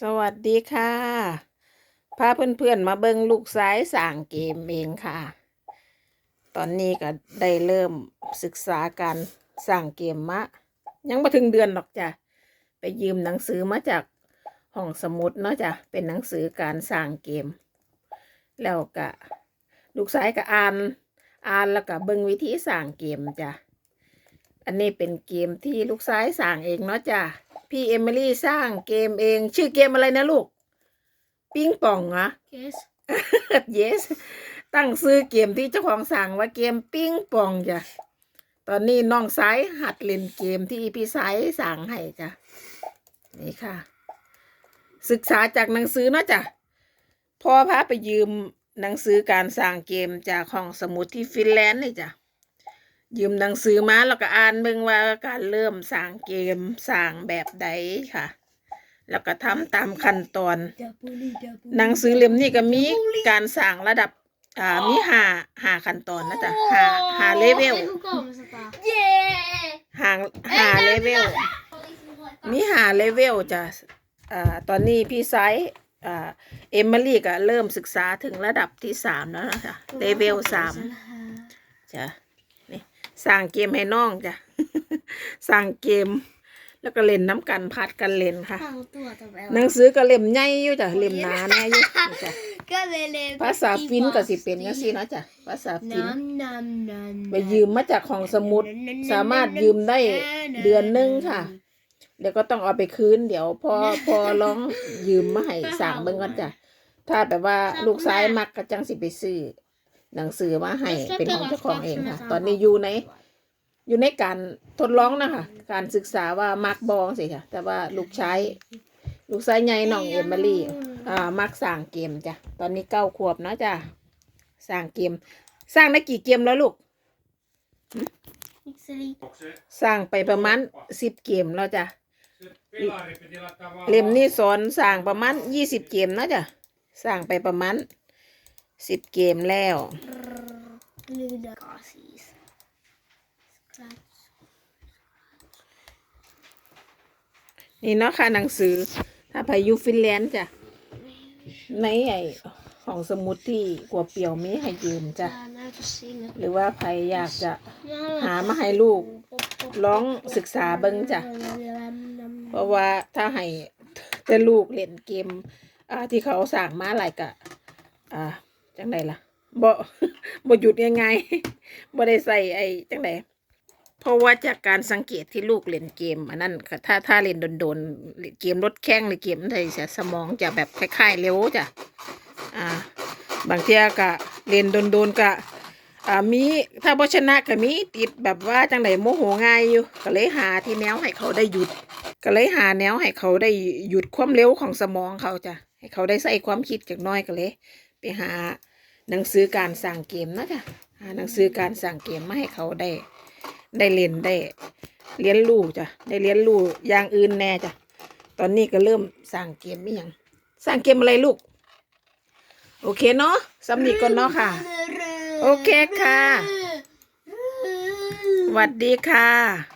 สวัสดีค่ะ พาเพื่อนๆมาเบิ่งลูกซ้ายสั่งเกมเองค่ะ ตอนนี้ก็ได้เริ่มศึกษาการสั่งเกมมะ ยังมาถึงเดือนหรอกจ้ะ ไปยืมหนังสือมาจากห้องสมุดเนาะจ้ะ เป็นหนังสือการสั่งเกม แล้วก็ลูกซ้ายก็อ่าน อ่านแล้วก็เบิ่งวิธีสั่งเกมจ้ะ อันนี้เป็นเกมที่ลูกซ้ายสั่งเองเนาะจ้ะ พี่เอมิลี่สร้างเกมเอง ชื่อเกมอะไรนะลูก ปิ้งป่องเหรอ Yes. yes ตั้งซื้อเกมที่เจ้าของสั่งว่าเกมปิ้งป่องจ้ะตอนนี้น้องสายหัดเล่นเกมที่พี่สายสั่งให้จ้ะนี่ค่ะ ศึกษาจากหนังสือเนาะจ้ะพ่อพาไปยืมหนังสือการสร้างเกมจากห้องสมุดที่ฟินแลนด์นี่จ้ะ ยืมหนังสือมาแล้วก็อ่านเบิ่งว่าการเริ่มสร้างเกมสร้างแบบใดค่ะ แล้วก็ทำตามขั้นตอน Double double. หนังสือเล่มนี้ก็มีการสร้างระดับอ่ามีห้าห้าขั้นตอนนะจ๊ะห้าห้าเลเวล Yeah. ห้าห้าเลเวล มีห้าเลเวลจ้ะอ่าตอนนี้พี่ไซส์อ่าเอมิลี่ก็เริ่มศึกษาถึงระดับที่สามแล้วนะจ๊ะเลเวลสามจ้ะนี่ สร้างเกมให้น้องจ้ะสร้างเกม แล้วก็เล่นน้ำกันพัดกันเล่นค่ะหนังสือก็เล่มใหญ่อยู่จ้ะเล่มหนาแน่อยู่นี่จ้ะภาษาฟินก็สิเป็นจังซี่เนาะจ้ะภาษาฟิน Nom nom nom. ไปยืมมาจากของสมุด สามารถยืมได้เดือนหนึงค่ะ เดี๋ยวก็ต้องเอาไปคืนเดี๋ยวพอพอร้องยืมมาให้สั่งเบิ่งก่อนจ้ะถ้าแบบว่าลูกซ้ายมักก็จังสิไปซื้อ หนังสือมาให้เป็นของเจ้าของเองค่ะ ตอนนี้อยู่ใน อยู่ในการทดลองนะคะ การศึกษาว่ามักบองสิค่ะ แต่ว่าลูกชายลูกชายใหญ่น้องเอมิลี่อ่ามักสร้างเกมจ้ะตอนนี้เก้าขวบเนาะจ้ะสร้างเกม สร้างได้กี่เกมแล้วลูก Ixley. สร้างไปประมาณสิบเกมแล้วจ้ะ Pilari piti laittaa vaan เล่มนี้สอนสร้างประมาณยี่สิบเกมเนาะจ้ะสร้างไปประมาณ สิบเกมแล้วนี่เนาะค่ะหนังสือถ้าพายุฟินแลนด์จ้ะในไอของสมุดที่กัวเปียวมีให้ยืมจ้ะหรือว่าใครอยากจะหามาให้ลูกลองศึกษาเบิ่งจ้ะเพราะว่าถ้าให้แต่ลูกเล่นเกมอ่าที่เขาสั่งมาหลายกะอ่า จังไดล่ะบ่บ่หยุดยังไงบ่ได้ใส่ไอ้จังไดเพราะว่าจากการสังเกตที่ลูกเล่นเกมอันนั้นถ้าถ้าเล่นโดนๆเล่นเกมรถแข่งหรือเกมอะไทยจะสมองจะแบบคล้ายๆเร็วจ้ะอ่า บางเทียก็เล่นโดนๆก็อ่ามีถ้าบ่ชนะก็มีติดแบบว่าจังไดโมโหง่ายอยู่ก็เลยหาที่แนวให้เขาได้หยุด ก็เลยหาแนวให้เขาได้หยุดความเร็วของสมองเขาจ้ะให้เขาได้ใส่ความคิดจากน้อยก็เลย ไปหาหนังสือการสั่งเกมนะจ้ะหาหนังสือการสั่งเกมมาให้เขาได้ ได้เรียนได้เรียนรู้จ้ะได้เรียนรู้อย่างอื่นแน่จ้ะตอนนี้ก็เริ่มสั่งเกมไม่ยังสั่งเกมอะไรลูก โอเคเนาะสำนีก่อนเนาะค่ะ โอเคค่ะสวัสดีค่ะ